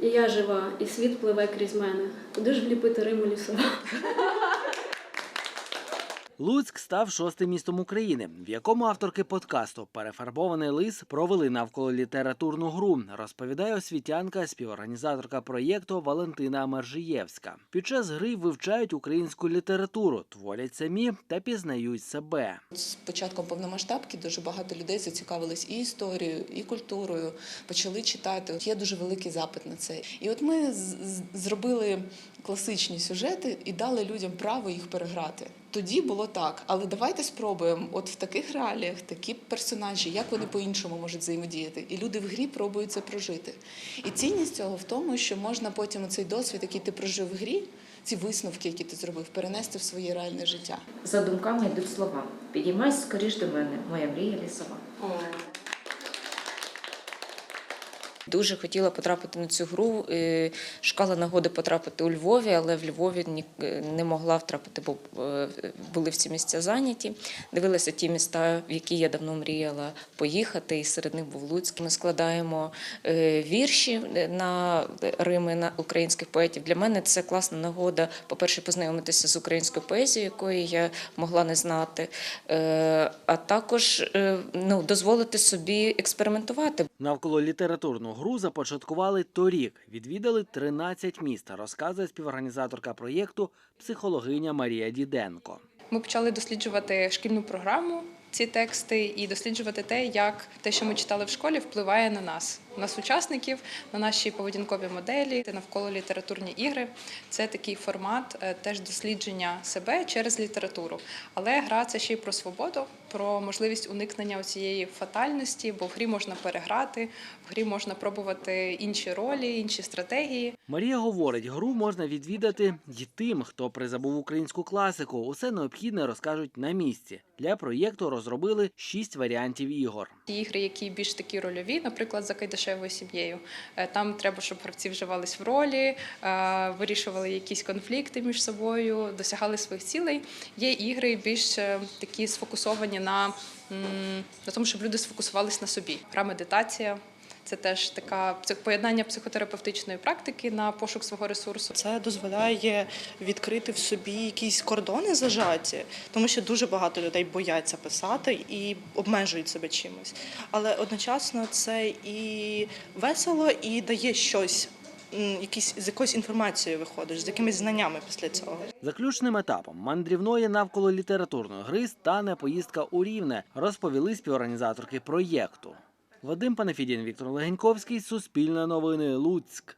І я жива, і світ пливе крізь мене. Куди ж вліпити Риму лісова? Луцьк став шостим містом України, в якому авторки подкасту Перефарбований лис провели навколо літературну гру. Розповідає освітянка, співорганізаторка проєкту Валентина Мержиєвська. Під час гри вивчають українську літературу, творять самі та пізнають себе. З початком повномасштабки дуже багато людей зацікавились і історією, і культурою, почали читати. Є дуже великий запит на це. І от ми зробили класичні сюжети і дали людям право їх переграти. Тоді було так, але давайте спробуємо. От в таких реаліях такі персонажі, як вони по-іншому можуть взаємодіяти. І люди в грі пробують це прожити. І цінність цього в тому, що можна потім цей досвід, який ти прожив в грі, ці висновки, які ти зробив, перенести в своє реальне життя. За думками йдуть слова. Підіймайся скоріш до мене, моя мрія лісова. Дуже хотіла потрапити на цю гру. е, Шукала нагоди потрапити у Львові, але в Львові е, не могла втрапити, бо е, були всі місця зайняті. Дивилася ті міста, в які я давно мріяла поїхати, і серед них був Луцьк. Ми складаємо вірші на Рими на українських поетів. Для мене це класна нагода, по-перше, познайомитися з українською поезією, якої я могла не знати, а також ну, дозволити собі експериментувати. Навколо літературну гру започаткували торік. Відвідали 13 міст, розказує співорганізаторка проєкту психологиня Марія Діденко. Ми почали досліджувати шкільну програму, ці тексти, і досліджувати те, як те, що ми читали в школі, впливає на нас, на сучасників, на наші поведінкові моделі, навколо літературні ігри. Це такий формат е, теж дослідження себе через літературу. Але гра це ще й про свободу, про можливість уникнення цієї фатальності, бо в грі можна переграти, в грі можна пробувати інші ролі, інші стратегії. Марія говорить, гру можна відвідати й тим, хто призабув українську класику. Усе необхідне розкажуть на місці. Для проєкту розробили шість варіантів ігор. Ті ігри, які більш такі рольові, наприклад, за кайдашевою сім'єю. Е, Там треба, щоб гравці вживались в ролі, е, вирішували якісь конфлікти між собою, досягали своїх цілей. Є ігри більш е, такі сфокусовані на, на тому, щоб люди сфокусувались на собі. Гра медитація. Це теж така поєднання психотерапевтичної практики на пошук свого ресурсу. Це дозволяє відкрити в собі якісь кордони зажаті, тому що дуже багато людей бояться писати і обмежують себе чимось. Але одночасно це і весело, і дає щось, якісь з якоюсь інформацією виходиш, з якимись знаннями після цього. Заключним етапом мандрівної навколо літературної гри стане поїздка у Рівне, розповіли співорганізаторки проєкту. Вадим Панафідін, Віктор Легеньковський, Суспільне новини, Луцьк.